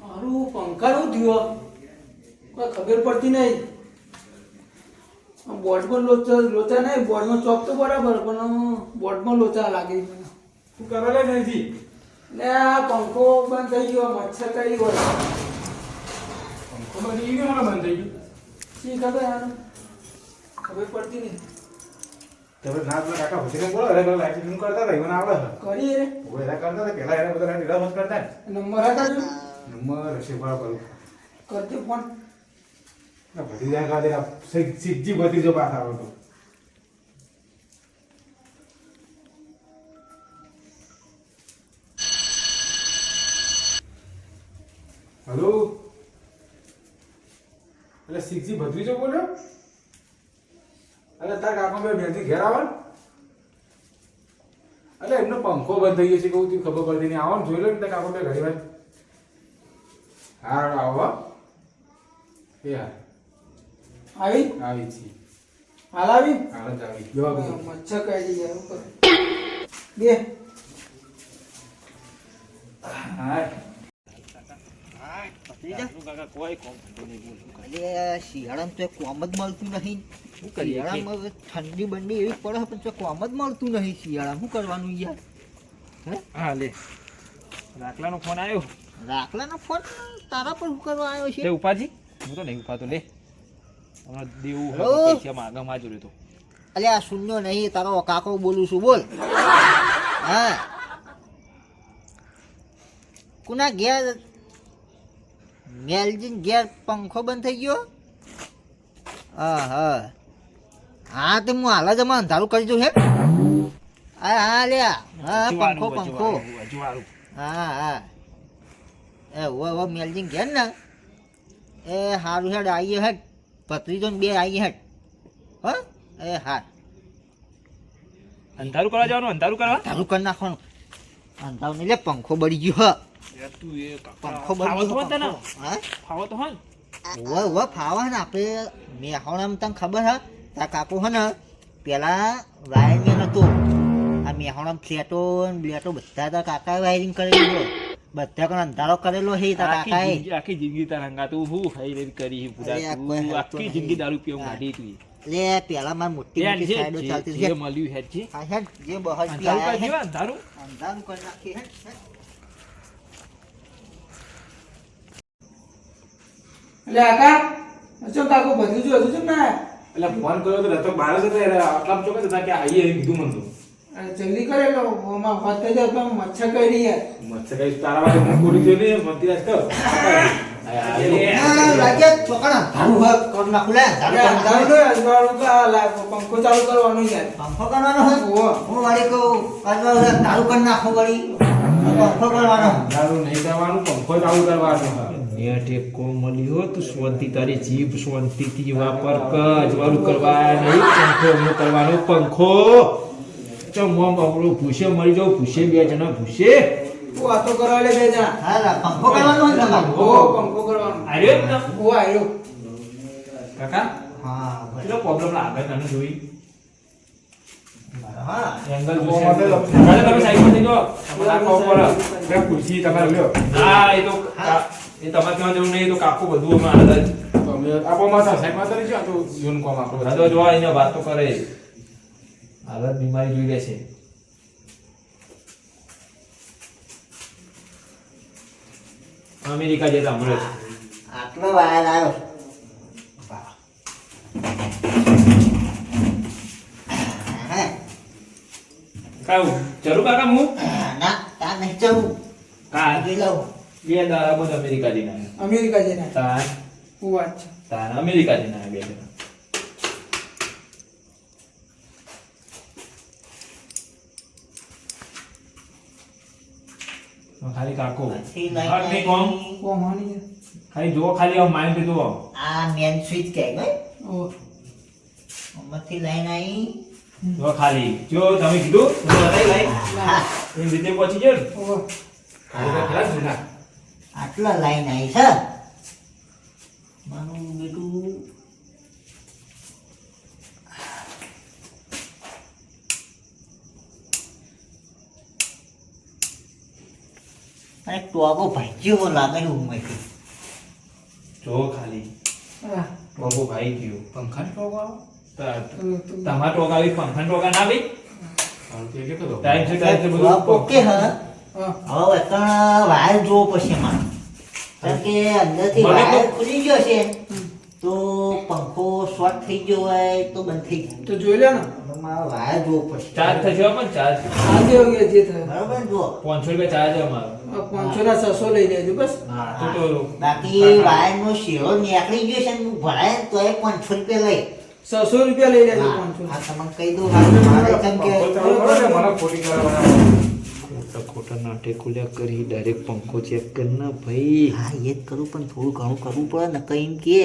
મારું પંખાનું થયું કોઈ ખબર પડતી નહીં. બોર્ડમાં લોચા લોચા નહીં બોર્ડમાં ચોક તો બરાબર પણ બોર્ડમાં લોચા લાગે તું કરવા લે નથી ને આ પંખો બંધ થઈ ગયો મચ્છર થઈ ગયો પંખો બની ગયો મને બંધ થઈ ગયો. શી ખબર યાર ખબર પડતી નહીં. તમે ના તમે કાકા હોતી બોલો? અરે પેલા લાઈટનું કરતા હતા મને આવડે કરી રે. ઓય એના કરતા હતા પેલા એને બધા નીડા મત કરતા નંબર હતા. જો નંબર હશે બરાબર કરતી ફોન. ના બધી જાય ખાતે સીધી બધી જો પાછા આવે તો. હલો? એટલે સિક્સજી ભત્રીજો બોલ્યો? અરે તાર કાકા બે બેનથી ઘેર આવે અરે એમનો પંખો બંધ થઈ ગયો છે કહું તું ખબર પડતી નહીં. આવો જોઈ લો ને તાર કાકો બે ઘડી વાર હા આવો. એ હા. આવી? આવી છી. હાલ આવી? હાલ જ આવી. જો આવી. મચ્છર કઈ જાય બે. હા. શિયાળામાં તો કોમ જ મળતું નહીં. શિયાળામાં ઠંડી બંડી એવી પડે પણ તો કોમ જ મળતું નહીં શિયાળામાં. શું કરવાનું યાર? હા? લે. રાખલાનો ફોન આવ્યો રાખલાનો ફોન તારા પર શું કરવા આવ્યો છે? ઉપાજી હું તો નહીં ઉપાતો લે. હમણાં દેવું હલો. હોય તો પૈસા માગા માં જોડે તો. અલે આ શૂન્ય નહીં તારો કાકો બોલું છું બોલ. હા. કુના ઘેર મેલજીન ઘેર પંખો બંધ થઈ ગયો? હા હા હા તો હું હાલ જ અમારે અંધારું કરી દઉં હે. હા હા લે હા પંખો પંખો. હા હા. એ ઓ ઓ મેલજીન ઘેર ને? એ હારું હેડ આવીએ હેડ. પત્રીજો ને બે આવીએ હેડ. હો? એ હા. અંધારું કરવા જવાનું અંધારું કરવા? અંધારું કરી નાખવાનું. અંધારું નહીં લે પંખો બળી ગયો હ. તું એ પંખો તો ગયો હા? ફાવો તો હોય ઓવે ઓવે ફાવા ને આપણે મેહોણામાં તને ખબર હે તાર કાકુ હે ને પેલા વાયરિંગ નતું આ મેહોણામાં ફ્લેટો ને બ્લેટો બધા તાર કાકાએ વાયરિંગ કરેલું બધા કણ અંધારો કરેલો છે તાર કાકાએ? આખી જિંદગી તારા હંગાતું હું ખાઈ કરી છે પૂરા તું? આખી જિંદગી દારૂ પીવા હા. તું લે પેલા માર મોટી મોટી સાઈડો જે- ચાલતી જે મળ્યું હેડ છે હા હેડ જે બહાર હેડ. દેવા અંધારું? અંધારું કરી નાખી હેડ એટલે આકા જો કાકો બધું જો હજુ ને. એટલે ફોન કર્યો તો રતો બહાર જ હતો એટલે આટલા ચોક્કસ હતા કે આઈએ એમ કીધું મને તો. જલ્દી કરે તો ઓમાં વાત થઈ જાય તો મચ્છર કઈ રહી યાર. મચ્છર કઈ તારા માટે હું બોલી ગયો ને મતી રાજ કર. હા, રાજ્ય છોકરા અંધારું હોય કરી નાખું લે અંધારું અરે કરી નાખું. અંધારું તો અજવાળું કે આ લા- પંખો ચાલુ કરવાનું યાર. પંખો કરવાનો હોય. હું વળી કહું તારું કરી નાખો વળી. પંખો કરવાનો. દારૂ નહીં કરવાનું પંખો ચાલુ કરવાનો. એક કોમલી હો તું શાંતિ તારી જીભ શાંતિથી વાપર કજ. વાળું કરવા નહીં. પંખો અમનો કરવાનો પંખો. ચો મોમ આપણો ભૂસે મરી જાવ ભૂસે બે જણા ભૂસે. હું વાતો કરવા લે બે જણા. હા પંખો કરવાનો હોય ને તમારે? પંખો કરવાનો. આર્યો ને. ઓ આવ્યો કાકા? હા કેટલો પ્રોબ્લેમ લાગે તને જોઈ. એંગલ જોશે. તમે સાઈડ પર થઈ જાઓ તમારે ઉપર બે ખુરશી તમારે લ્યો હા એ તો એ તમારે કહેવા જેવું નહીં તો કાકુ બધું અમે જ તો અમે આપો માતા સાહેબ માતા રહી તો જોન કોમ આપણો બધા તો જોવા એને વાતો કરે હાલત બીમારી જોઈ લે છે અમેરિકા જતા હમણાં જ. આટલો વાયર આવ્યો કાવું ચલું કાકા હું? ના તાર નહીં જવું. હા જોઈ લઉં. બે દાડા બધું અમેરિકા જઈને આવ્યા. અમેરિકા જઈને તાન હું વાત છે. તાન અમેરિકા જઈને આવ્યા બે હવે ખાલી કાકો ખાલી કોમ? કોમ હાની ખાલી જો ખાલી આમ માઇન્ડ જુઓ આ મેન સ્વિચ કહેવાય. ઓહો. આમાંથી લઈને આવી જો ખાલી. જો તમે કીધું હું લઈ લઈ એમ રીતે પહોંચી ગયો આટલા લાઈન આવી છે. મારું બેટું અને ટોગો ભાગ્યો લાગે હું મેં જો ખાલી. ટોગો ભાઈ ગયો. પંખા ટોગો તમારા ટોકા આવી પંખા ટોકા ના કદો. ટાઈમ છે ટાઈમ છે બધું ઓકે હા. હવે અત્યારે વાયર જોવો પછી માં કારણ કે અંદરથી મને વાયર ખુલી ગયો છે તો પંખો શોર્ટ થઈ ગયો હોય તો બંધ થઈ જાય. તો જોઈ લે ને. વાયર જો પછી. ચાર્જ થશે પણ ચાર્જ. આજે ગયો જે થાય. બરાબર જો 500 રૂપિયા ચાર્જ અમારો. આ પાંચસો ના 600 લઈ લેજો બસ. હા તો તો બાકી વાયરનો શેરો નીકળી ગયો છે ને ભરાય તો તોય પાંચસો રૂપિયા લઈ. છસો રૂપિયા લઈ લેજો હા, પાંચસો આ તમને કહી દઉં મારે કેમ કે મને ખોટી કરવાના. ખોટા ખોટા કરી ડાયરેક્ટ પંખો ચેક કર ના ભાઈ હા એ જ કરું પણ થોડું ઘણું કરવું પડે ને કઈ એમ કે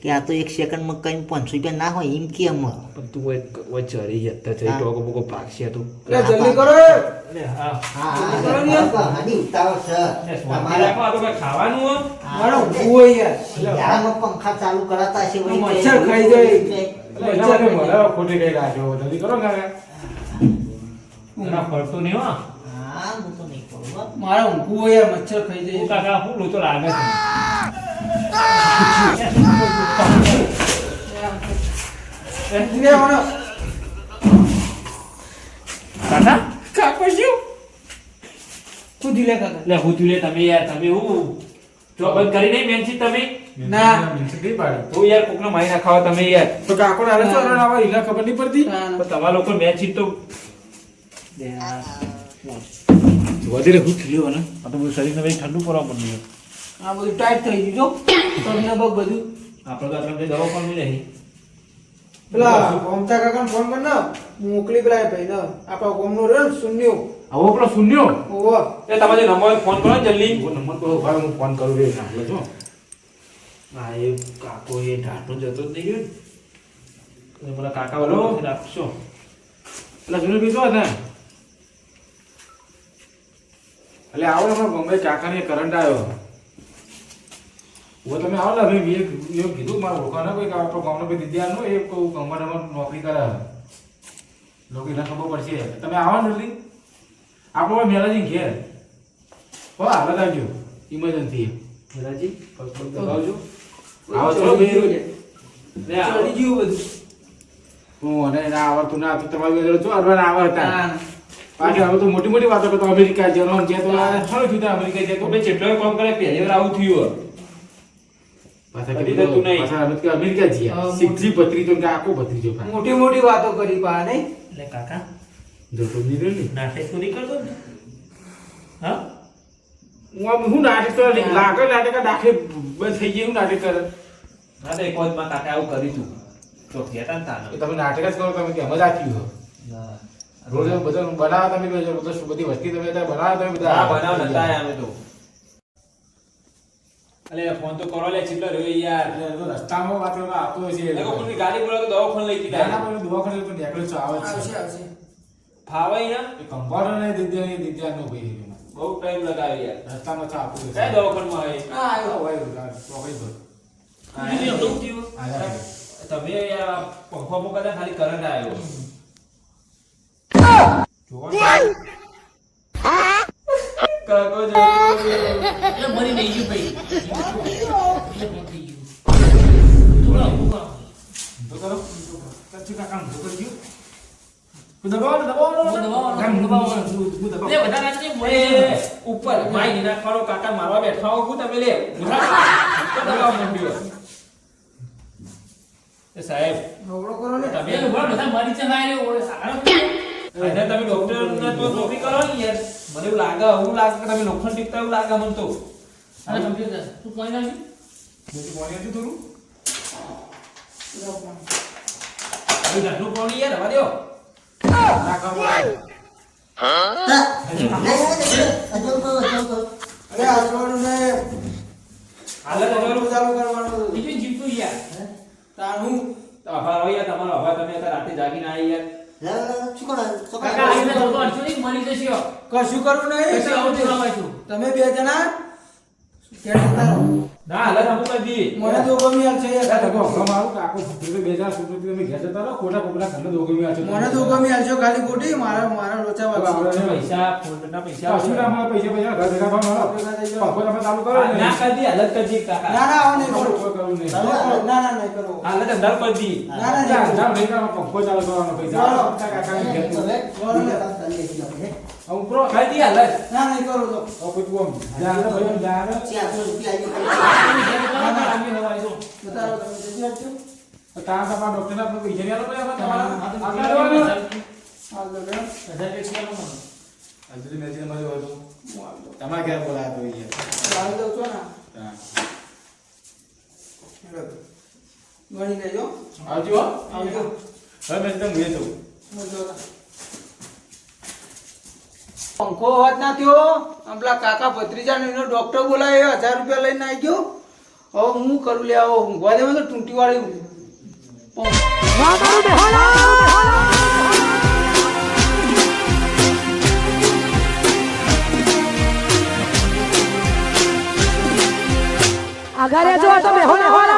કે આ તો એક સેકન્ડમાં કઈ પાંચસો રૂપિયા ના હોય એમ કે એમ પણ તું ઓય ઓય જતા થઈ ટોકો બોકો ભાગશે તું એટલે જલ્દી કરો એ. હા હા કરો ને યાર. હા, હાજી ઉતાવળ છે શાંતિ આ તો ખાવાનું હો? મારો હોય યાર શિયાળામાં પંખા ચાલુ કરાતા છે ભાઈ મચ્છર ખાઈ જાય. મચ્છર માટે ખોટી કઈ રાખ્યો. જલ્દી કરો ને કાકા. તને ફરતું નહીં હો હા હું તો નહીં કરું. મારા ઊંઘું હોય યાર મચ્છર ખાઈ જાય. કાકા હું લોચો લાગે છે. કાકા? કાકા શું? કૂદી લે કાકા? લે હું તું તમે યાર તમે હું? જો બંધ કરી નહીં મેનસી તમે? ના. મ્યુનિસિપલ પાડી. તું યાર કોકનો મારી નાખાવા તમે યાર. તો કાકો ને. આવા હીલા ખબર નહીં પડતી? ના, ના. પણ તમારા લોકો મેનસી તો વધારે હું થયું ને આ તો બધું શરીરને ભાઈ ઠંડુ પડવા માંડ્યું આ બધું ટાઈટ થઈ ગયું જો. તમને બગ બધું. આપણે તો બધી દવા પણ નહીં. પેલા ઓમતા કાકાને ફોન કર ના. મોકલી પેલા ભાઈ ના આપણા ગોમનો રે શૂન્યો આવો પેલો શૂન્યો ઓવો એ તમારે નંબર ફોન કરો જલ્દી. એવો નંબર કરો ભાઈ હું ફોન કરું રે નાખલો જો. હા એ કાકો એ ઢાંટો જતો જ નહીં ગયો ને. પેલા કાકા બોલો રાખશો પેલા જુનું કીધું હોત ને એટલે આવો ને મમ્મી કાકાને કરંટ આવ્યો હવે તમે આવો ને મેં એક એવું કીધું મારા ઓળખાણ કોઈ આપણો ગામનો કોઈ દિદ્યાનો એ કોઈ કંપનીમાં નોકરી કરાવે લોકો એને ખબર પડશે. તમે આવો ને જલ્દી. આપણો મેલાજી ઘેર. હો હાલત આવજો. ઇમરજન્સી મેલાજી પગ દબાવજો આવો ચલો ભાઈ લે આવો. ગયું બધું. હું અને ના આવડતું ના આવતું તમારી આવડતા. બાકી હવે તો મોટી મોટી વાતો કરતો અમેરિકા જવાનો જે તો હાલો જુદા અમેરિકા જે તો તમે જેટલો કામ કરે પહેલી વાર આવું થયું હા. મોટી મોટી વાતો કરી પા નહીં? એટલે કાકા. જોતો તો નહીં. નાટક તો નહીં કરતો ને? હા? હું હું નાટક કરે નહીં. લાગે નાટક દાખલે બસ થઈ ગઈ હું નાટક કરે. ના તો એક વખતમાં કાકા આવું કરી તું. તો કહેતા ને તમે નાટક જ કરો તમે કે મજા થયું રોજ બધા બનાવો તમે બધા બધી વસ્તી તમે બનાવો તમે બધા. હા બનાવ નતા અમે તો. અલે ફોન તો કરો લે ચિલ્લો રહ્યો યાર. તો રસ્તામાં વાતો આવતો હશે એ એ લોકો. ગાડી બોલાવો તો દવાખાન લઈ કીધા ના, પણ દવાખાને તો નીકળે છે, આવે છે. આવશે આવશે. ફાવાય ના? એ કંપાઉન્ડર ને દિદ્યા ને દિદ્યા નો ભાઈ બહુ ટાઈમ લગાવી યાર. રસ્તામાં તો આપતું હશે. કઈ દવાખાનમાં હોય હા આવ્યો. હોય, એમ. એવું તમે યાર પંખો મૂકતા ખાલી કરંટ આવ્યો કાકો જો મરી નહીં ગયું ભાઈ તો કરો. કચ્છી કાકાનું ધોકો ગયું. હું દબાવો ને, દબાવો ને. હું દબાવો ને, હું દબાવો ને. હું- હું દબાવો. લે મરી ઉપર માઈ નાખવાનો કાકા મારવા બેઠા હો તમે લે. દબાવ મંડ્યો. સાહેબ હવળો કરો ને. તમે ગયું બધા મરી ચલાય રે તમે ડોક્ટર ને તો નોકરી કરો ને યાર. મને એવું લાગે હું લાગે તમે લોખંડ ટીકતા એવું લાગે મને તો. અને કમ્પ્યુટર તું કોઈ ના બીજું કોણ હતું થોડું? હવે ઘરનું પાણી યાર રવા દ્યો ના ખબર. અરે આજવાનું ને હાલે તો જરૂર ચાલુ કરવાનું. બીજું જીવતું યાર. તાનું તો આભાર હોય યાર તમારો આભાર તમે રાતે જાગીને આવી યાર. કશું કરવું નહીં તમે બે જણા ના હાલત અમુક કરી મને તો ગમી હાલ છે. આ તો કહો, મારું કાકો ભૂખ્યું તો બે હજાર તમે ઘેર જતા રહો, ખોટા. મને તો ગમી હાલ છો. ખાલી ખોટી મારા મારા લોચા પૈસા ફોનના પૈસા ના ઘર ભેગા તમે ચાલુ કરો ના. કરી હાલત કરી કાકા ના ના આવો નહીં કરો. ના ના નહીં કરો. હાલત દી ના ના નહીં પંખો ચાલુ કરવાનો પૈસા. કાકા કાકાને ઘેર તું. કરો ને. હવે ઉપરો. કરી દી હાલત ના નહીં કરો તો હવે કોઈ તું આમ જા ને ભાઈ, જા ને. બતાવો તમે જલ્દી આપજો. તો તારા તમારા આપણે પૈસા આપણે લેવાના? હજાર રૂપિયા નો મેચી હોય તો. ક્યારે બોલાયા તો યાર. દઉં છો ને. ગણી લેજો આવજો આવજો હવે મેં તમને ભેજ દઉં. પંખો હોત ના થયો? પેલા કાકા ભત્રીજા એનો ડોક્ટર બોલાવ્યો હજાર રૂપિયા લઈને આવી ગયો. હવે હું કરું લે આવો ઊંઘવા દેવા તો ટૂંટી વાળી. આગળ જો તમે હોના હોના.